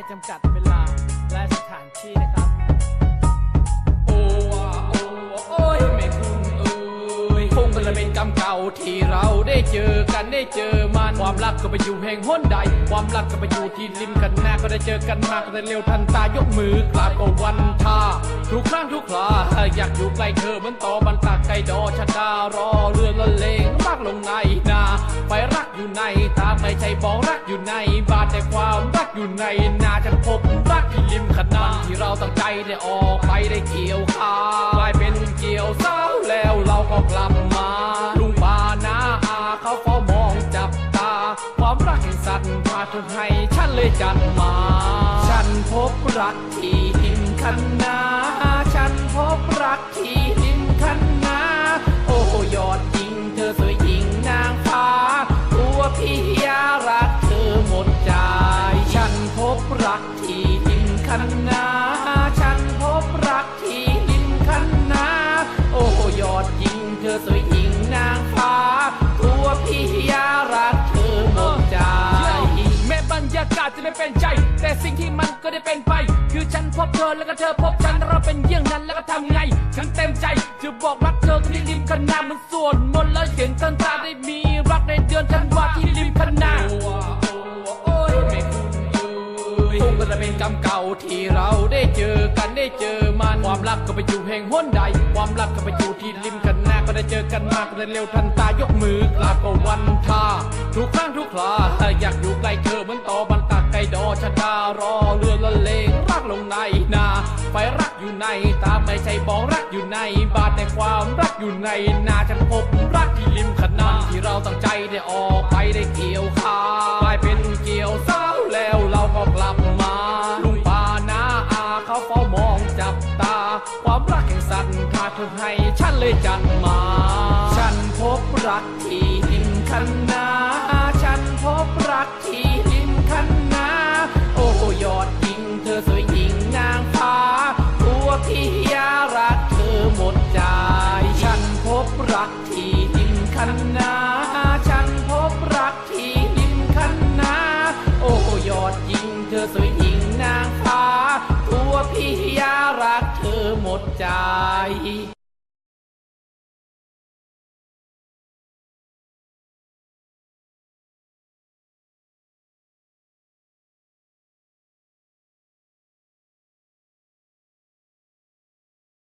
ได้จำกัดเวลาและสถานที่นะครับ โอ้โอ้โอ้ยไม่คุ้นเอ้ยคงเป็นละเป็นกรรมเก่าที่เราได้เจอกันได้เจอมันความรักก็ไปอยู่แห่งห้นใด ความรักก็ไปอยู่ที่ริมกันหน้าก็ได้เจอกันมากแต่เร็วทันตายกมือกราบก็วันทาทุกครั้งทุกคราอยากอยู่ใกล้เธอเหมือนต่อบันตาไกลดอชะดารอเรือละเลงมากลงในนาไปรักอยู่ในตาไม่ใช่บอกรักอยู่ในบาดแต่ความรัก อยู่ในนาฉันพบรักที่ริมขนาที่เราตั้งใจได้ออกไปได้เกี่ยวข้าวกลายเป็นเกี่ยวเศร้าแล้วเราก็กลับมาลุงปานาอาเขาเฝ้ามองจับตา ความรักแห่งสัตว์พาเธอให้ฉันเลยจัดมา ฉันพบรักที่ริมขันนา รยากาศจะไม่เป็นใจ แต่สิ่งที่มันก็ได้เป็นไป คือฉันพบเธอแล้วก็เธอพบฉันเราเป็นเยี่ยงนั้นแล้วก็ทำไง ฉันเต็มใจ จะบอกรักเธอที่ริมคันนามันส่วนมนต์แล้วเห็นทันตาได้มีรักในเดือนธันวาที่ริมคันนาโอ้ยไม่คุ้นเลยคงก็จะเป็นกรรมเก่าที่เราได้เจอกันได้เจอมันความรักก็ไปอยู่แห่งหนใด ความรักก็ไปอยู่ที่ริมคันนาก็ได้เจอกันมากแต่เร็วทันตายกมือกราบก็วันท่าทุกครั้งทุกครา ชะดารอเรือละเลงรักลงในนาไปรักอยู่ในตาไม่ใช่บอกรักอยู่ใน บาทแต่ความรักอยู่ในนาฉันพบรักที่ริมขนานที่เราตั้งใจได้ออกไปได้เกี่ยวขากลายเป็นเกี่ยวเศร้าแล้วเราก็กลับมาลุงป้านาอาเขาเฝ้ามองจับตา ความรักแห่งสัตว์พาเธอให้ฉันเลยจัดมา ฉันพบรักที่ริมคันนา รักที่ริมคันนาฉันพบรักที่ริมคันนาโอ้ยอดยิงเธอสวยหญิงนางฟ้า ตัวพี่ยารักเธอหมดใจ